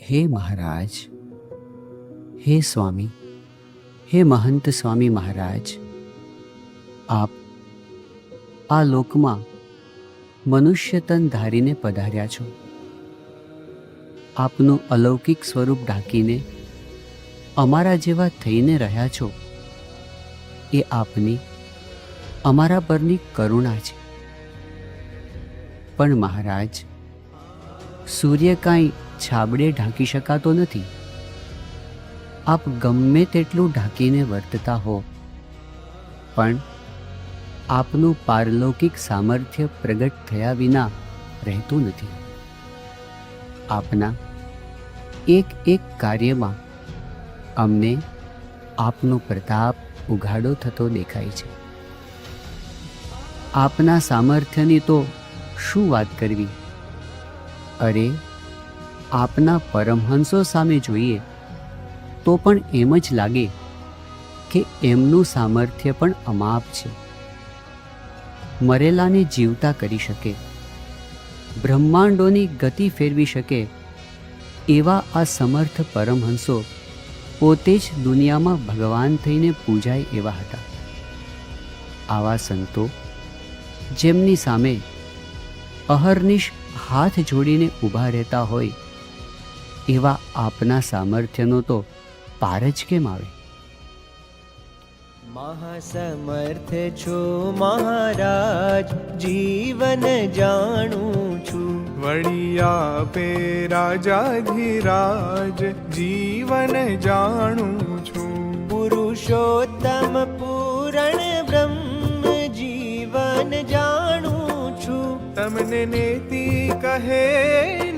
હે મહારાજ, હે સ્વામી, હે મહંત સ્વામી મહારાજ, આપ આ લોકમાં મનુષ્ય તન ધારીને પધાર્યા છો. આપનું અલૌકિક સ્વરૂપ ઢાંકીને અમારા જેવા થઈને રહ્યા છો એ આપની અમારા પરની કરુણા છે. પણ મહારાજ, સૂર્ય કાંઈ છાબડે ઢાંકી શકાતો નથી. આપ ગમે તેટલું ઢાંકીને વર્તતા હો, પણ આપનું પારલૌકિક સામર્થ્ય પ્રગટ થયા વિના રહેતું નથી. આપના એક એક કાર્યમાં અમને આપનો પ્રતાપ ઉઘાડો થતો દેખાય છે. આપના સામર્થ્યની તો શું વાત કરવી? અરે આપના પરમહંસો સામે જોઈએ, તો પણ એમ જ લાગે કે એમનું સામર્થ્ય પણ અમાપ છે. મરેલાને જીવતા કરી શકે, બ્રહ્માંડોની ગતિ ફેરવી શકે, એવા આ સમર્થ પરમહંસો પોતે જ દુનિયામાં ભગવાન થઈને પૂજાય એવા હતા. આવા સંતો, જેમની સામે અહર્નિશ હાથ જોડીને ઊભા રહેતા હોય એવા આપના સામર્થ્યનો તો પાર જ કેમ આવે? મહાસમર્થ છું મહારાજ જીવન જાણું છું. વડિયા પે રાજાધિરાજ જીવન જાણું છું. પુરુષોત્તમ પૂરણ બ્રહ્મ જીવન જાણું છું. તમને નેતિ કહે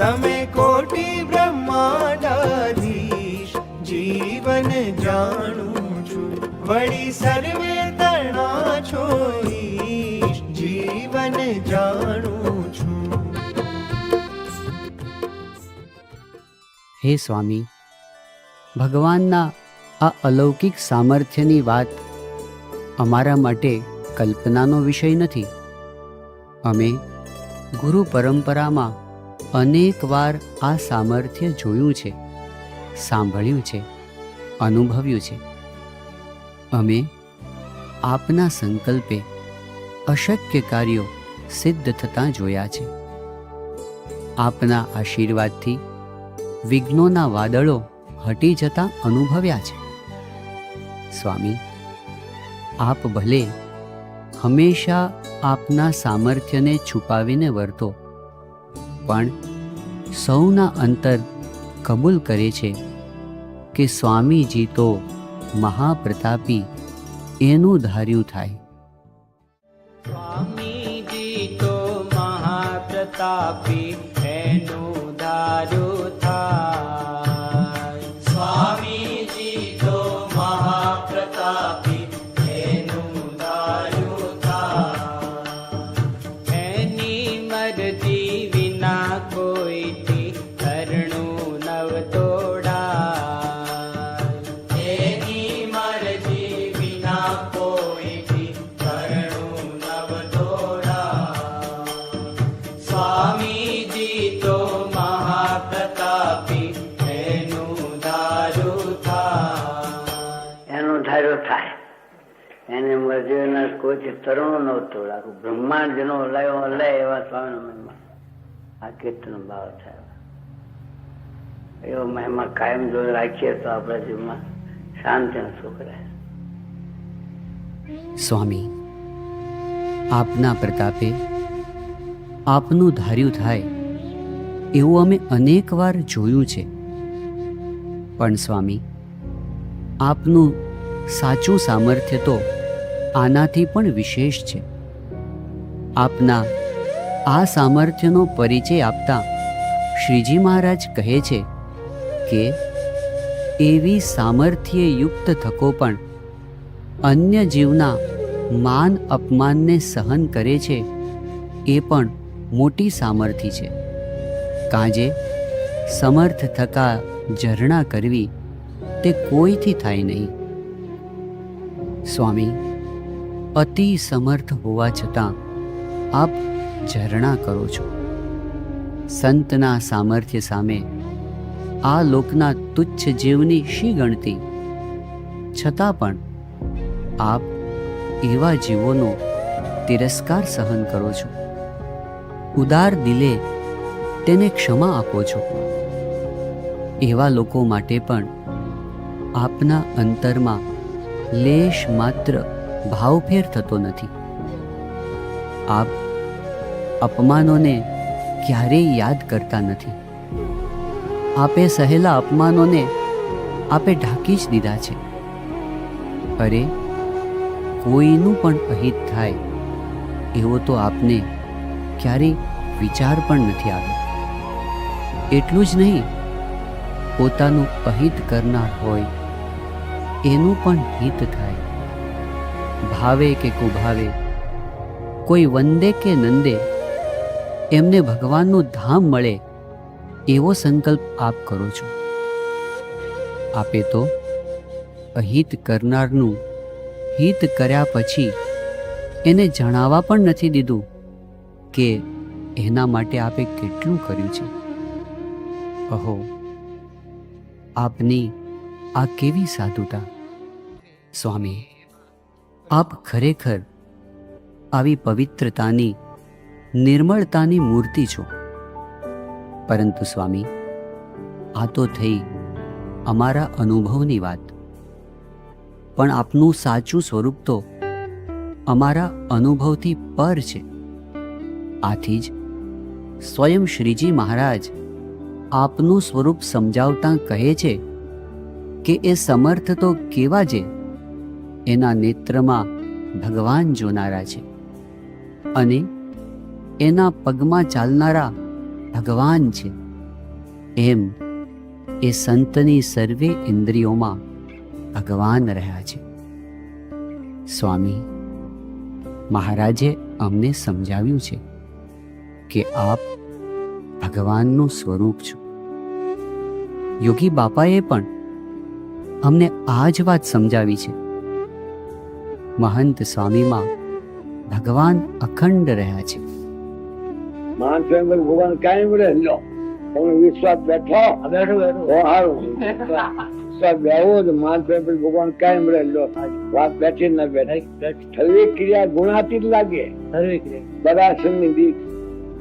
તમે કોટી બ્રહ્માંડાધીશ, જીવન જાણું છું. વળી સર્વે તણા છો જીવન જાણું છું. હે સ્વામી, ભગવાનના આ અલૌકિક સામર્થ્યની વાત અમારા માટે કલ્પનાનો વિષય નથી. અમે ગુરુ પરંપરામાં અનેક વાર આ સામર્થ્ય જોયું છે, સાંભળ્યું છે, અનુભવ્યું છે. અમે આપના સંકલ્પે અશક્ય કાર્યો સિદ્ધ થતાં જોયા છે. આપના આશીર્વાદથી વિઘ્નોના વાદળો હટી જતા અનુભવ્યા છે. સ્વામી, આપ ભલે હંમેશા આપના સામર્થ્યને છુપાવીને વર્તો પણ સૌના અંતર કબૂલ કરે છે કે સ્વામીજી તો મહાપ્રતાપી એનું ધાર્યું થાય. સ્વામીજી તો મહાપ્રતાપી એનું દારૂ એને કોઈ તરણો નહોતો આખું બ્રહ્માંડ જેનો હલાયો હલાય એવા સ્વામીના મહિમા. આ કીર્તન ભાવ થાય એવો મહિમા કાયમ જો રાખીએ તો આપણા જીવનમાં શાંતિ સુખ રહે. સ્વામી, આપના પ્રતાપે આપનું ધાર્યું થાય એવું અમે અનેક વાર જોયું છે. પણ સ્વામી, આપનું સાચું સામર્થ્ય તો આનાથી પણ વિશેષ છે. આપના આ સામર્થ્યનો પરિચય આપતા શ્રીજી મહારાજ કહે છે કે એવી સામર્થ્ય યુક્ત થકો પણ અન્ય જીવના માન અપમાનને સહન કરે છે એ પણ મોટી સામર્થ્ય છે. કાજે સમર્થ થકા ઝરણા કરવી તે કોઈથી થાય નહીં. સ્વામી અતિ સમર્થ હોવા છતાં આપ ઝરણા કરો છો. સંતના સામર્થ્ય સામે આ લોકના તુચ્છ જીવની શી ગણતી? છતાં પણ આપ એવા જીવોનો તિરસ્કાર સહન કરો છો. ઉદાર દિલે તેને ક્ષમા આપો છો. એવા લોકો માટે પણ આપના અંતરમાં લેશ માત્ર ભાવફેર થતો નથી. આપ અપમાનોને ક્યારેય યાદ કરતા નથી. આપે સહેલા અપમાનોને આપે ઢાંકી જ દીધા છે. અરે, કોઈનું પણ અહિત થાય, એવો તો આપને ક્યારેય વિચાર પણ નથી આવ્યો. એટલું જ નહીં, પોતાનું અહિત કરનાર હોય, એનું પણ હિત થાય. ભાવે કે કુભાવે? કોઈ વંદે કે નંદે? એમને ભગવાનનું ધામ મળે એવો સંકલ્પ આપ કરો છો. આપે તો અહિત કરનારનું હિત કર્યા પછી એને જણાવવા પણ નથી દીધું કે એના માટે આપે કેટલું કર્યું છે. અહો, આપની આ કેવી સાધુતા? સ્વામી આપ ખરેખર આવી પવિત્રતાની, નિર્મળતાની મૂર્તિ છો. પરંતુ સ્વામી, આ તો થઈ અમારા અનુભવની વાત. પણ આપનું સાચું સ્વરૂપ તો અમારા અનુભવથી પર છે. આથી જ સ્વયં શ્રીજી મહારાજ આપનું સ્વરૂપ સમજાવતા કહે છે કે એ સમર્થ તો કેવા છે એના નેત્રમાં ભગવાન જોનારા છે અને એના પગમાં ચાલનારા ભગવાન છે. એમ એ સંતની સર્વે ઇન્દ્રિયોમાં ભગવાન રહ્યા છે. સ્વામી, મહારાજે અમને સમજાવ્યું છે કે આપ ભગવાનનું સ્વરૂપ છો. યોગી બાપાએ પણ અમને આ જ વાત સમજાવી છે. મહંત સ્વામીમાં ભગવાન અખંડ રહ્યા છે. માન સ્વયં ભગવાન કાયમ રહે તમે વિશ્વાસ બેઠો? બેઠો બેઠો. સારું વિશ્વાસ બેહો તો માન સ્વયં ભગવાન કાયમ રહે વાત બેઠી ના બેઠી. થવી ક્રિયા ગુણાતીત લાગે. બધા સમિતિ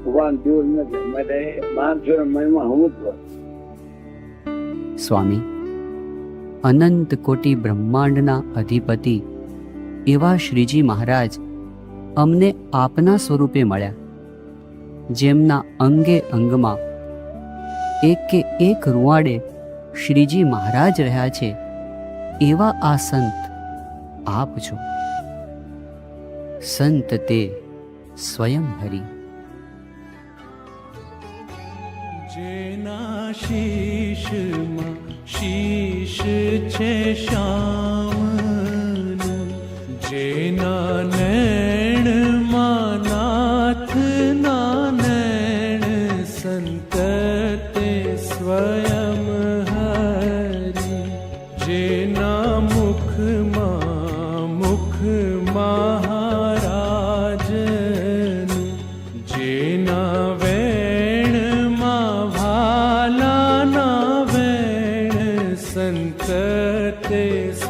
ભગવાન દૂર નથી માટે માન સ્વયં મહિમા હું સ્વામી અનંત કોટી બ્રહ્માંડના અધિપતિ એવા શ્રીજી મહારાજ અમને આપના સ્વરૂપે મળ્યા. જેમના અંગે અંગમાં એક કે એક રૂવાડે શ્રીજી મહારાજ રહ્યા છે, એવા આ સંત આપ છો. સંત તે સ્વયં હરી. જેના શીશમાં શીશ છે શ્યામનું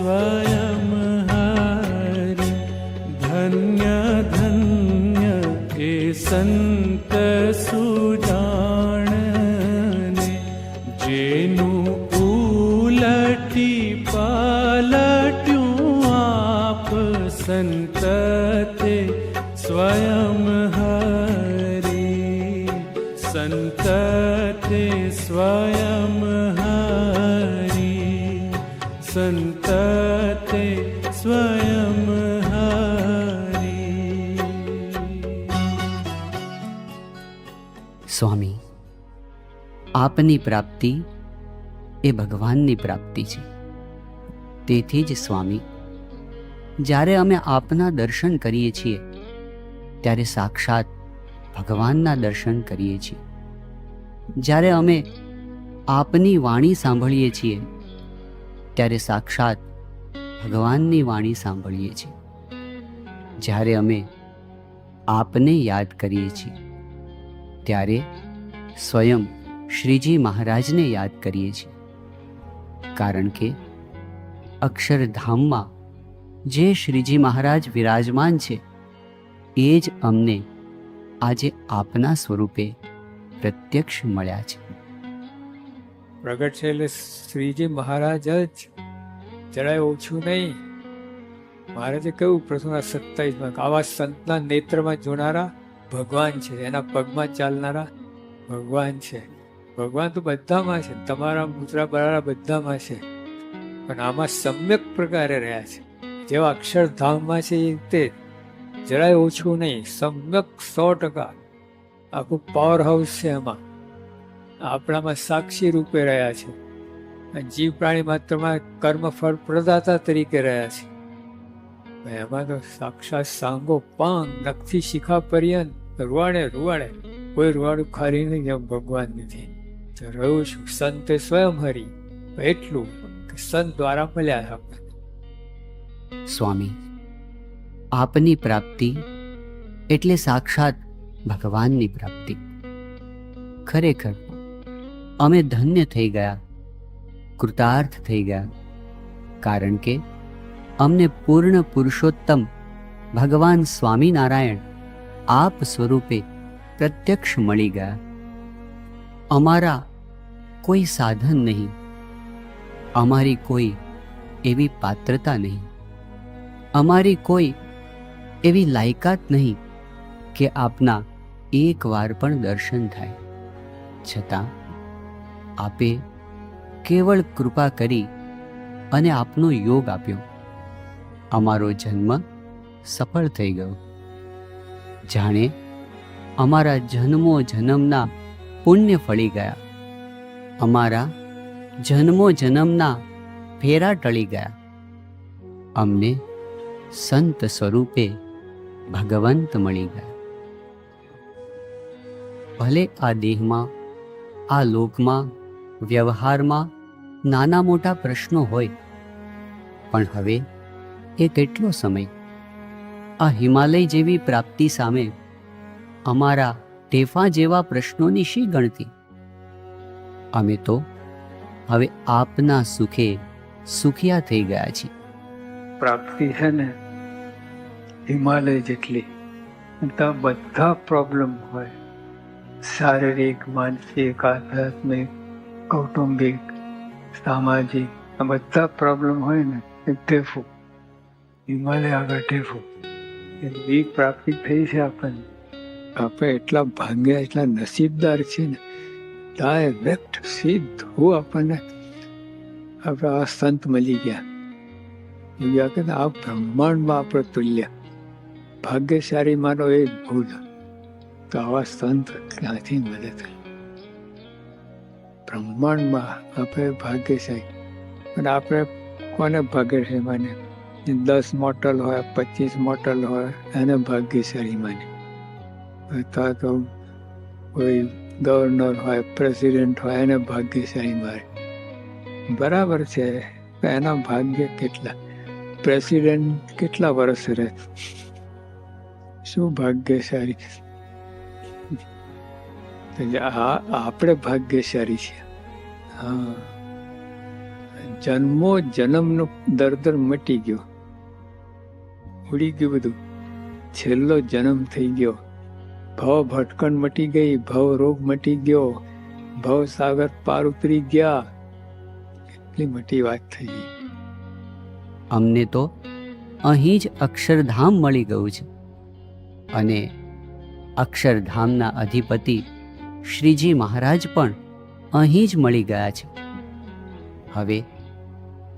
स्वयं हरि धन्य धन्य सन्त सुदाण जेनुपूली पालो आप सन्तते स्वयं हरि सन्त स्वयं हरि सन्त સ્વામી, આપની પ્રાપ્તિ એ ભગવાનની પ્રાપ્તિ છે. તેથી જ સ્વામી, જ્યારે અમે આપના દર્શન કરીએ છીએ, ત્યારે સાક્ષાત ભગવાનના દર્શન કરીએ છીએ. જ્યારે અમે આપની વાણી સાંભળીએ છીએ, ત્યારે સાક્ષાત ભગવાનની વાણી સાંભળીએ છીએ. જ્યારે અમે આપને યાદ કરીએ છીએ. ત્યારે સ્વયં શ્રીજી મહારાજને યાદ કરીએ છીએ. કારણ કે અક્ષરધામમાં જે શ્રીજી મહારાજ વિરાજમાન છે, એ જ અમને આજે આપના સ્વરૂપે પ્રત્યક્ષ મળ્યા છે. પ્રગટ છે એટલે શ્રીજી મહારાજ જ જરાય ઓછું નહીં. મહારાજે કહ્યું પ્રથમ સત્તાવીસમાં, આવા સંતના નેત્રમાં જોનારા ભગવાન છે, એના પગમાં ચાલનારા ભગવાન છે. ભગવાન તો બધામાં છે, તમારા, મુદ્રા બરારા બધામાં છે. પણ આમાં સમ્યક પ્રકારે રહ્યા છે. જેવા અક્ષરધામમાં છે એ તે જરાય ઓછું નહીં, સમ્યક સો ટકા. આખું પાવર હાઉસ છે એમાં આપણામાં સાક્ષી રૂપે રહ્યા છે. અને જીવ પ્રાણી માત્રમાં કર્મફળ પ્રદાતા તરીકે રહ્યા છે. એમાં તો સાક્ષાત સાંગો, પાંગ, નખથી શિખા પર્યંત રૂવાડે રૂવાડે કોઈ રૂવાડું ખરી નહીં, જેમ ભગવાન નથી. તો રહ્યું છું. સંતે સ્વયં હરી. એટલું કે સંત દ્વારા મળ્યા સ્વામી, આપની પ્રાપ્તિ એટલે સાક્ષાત ભગવાનની પ્રાપ્તિ. ખરેખર, અમે ધન્ય થઈ ગયા, કૃતાર્થ થઈ ગયા, કારણ કે અમને પૂર્ણ પુરુષોત્તમ ભગવાન સ્વામિનારાયણ આપ સ્વરૂપે પ્રત્યક્ષ મળી ગયા. અમારા કોઈ સાધન નહીં. અમારી કોઈ એવી પાત્રતા નહીં. અમારી કોઈ એવી લાયકાત નહીં કે આપના એક વાર પણ દર્શન થાય. છતાં આપે કેવળ કૃપા કરી અને આપનો યોગ આપ્યો. અમારો જન્મ સફળ થઈ ગયો. જાણે અમારા જન્મો જન્મના પુણ્ય ફળી ગયા. અમારા જન્મો જન્મના ફેરા ટળી ગયા. અમને સંત સ્વરૂપે ભગવંત મળી ગયા. ભલે આ દેહમાં, આ લોકમાં, વ્યવહારમાં નાના મોટા પ્રશ્નો હોય, પણ હવે એ કેટલો સમય? આ હિમાલય જેવી પ્રાપ્તિ સામે અમારા ટેફા જેવા પ્રશ્નોની શી ગણતી? અમે તો હવે આપના સુખે સુખિયા થઈ ગયા છીએ. પ્રાપ્તિ છે ને હિમાલય જેટલી. બધા પ્રોબ્લેમ હોય. શારીરિક, માનસિક, આધ્યાત્મિક, કૌટુંબિક, સામાજિક, આ બધા પ્રોબ્લેમ હોય ને, એ ટેફું. હિમાલય આગળ ટેફું. એવી પ્રાપ્તિ થઈ છે આપણને. આપણે એટલા ભાગ્યા, એટલા નસીબદાર છે ને ડાયરેક્ટ સીધું આપણને. આપણે આ સંત મળી ગયા. બીજા કે આ બ્રહ્માંડમાં આપણે તુલ્ય. ભાગ્યશાળી માનો એ ભૂલ. તો આવા સંત ક્યાંથી મળે છે બ્રહ્માંડમાં આપણે ભાગ્યશાળી. અને આપણે કોને ભાગ્યશાળી માને દસ મોટલ હોય, પચીસ મોટલ હોય, એને ભાગ્યશાળી માને. અથવા તો કોઈ ગવર્નર હોય, પ્રેસિડેન્ટ હોય, એને ભાગ્યશાળી મારે. બરાબર છે એના ભાગ્ય કેટલા? પ્રેસિડેન્ટ કેટલા વર્ષ રહે? શું ભાગ્યશાળી? આપણે ભાગ્યશાળી છીએ હા. જન્મો જન્મનો દર્દર મટી ગયો. ઉડી ગયું બધું છેલ્લો જન્મ થઈ ગયો. ભવ ભટકણ મટી ગઈ, ભવ રોગ મટી ગયો, ભવ સાગર પાર ઉતરી ગયા. એટલી મોટી વાત થઈ. અમને તો અહીં જ અક્ષરધામ મળી ગયું છે. અને અક્ષરધામના અધિપતિ શ્રીજી મહારાજ પણ અહીં જ મળી ગયા છે. હવે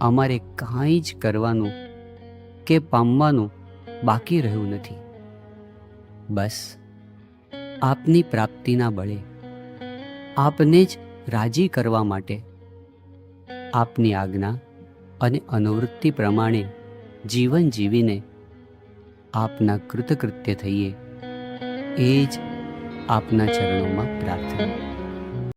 અમારે કાંઈ જ કરવાનું કે પામવાનું બાકી રહ્યું નથી. બસ, આપની પ્રાપ્તિના બળે આપને જ રાજી કરવા માટે આપની આજ્ઞા અને અનુવૃત્તિ પ્રમાણે જીવન જીવીને આપના કૃતકૃત્ય થઈએ એ જ આપના ચરણોમાં પ્રાર્થના.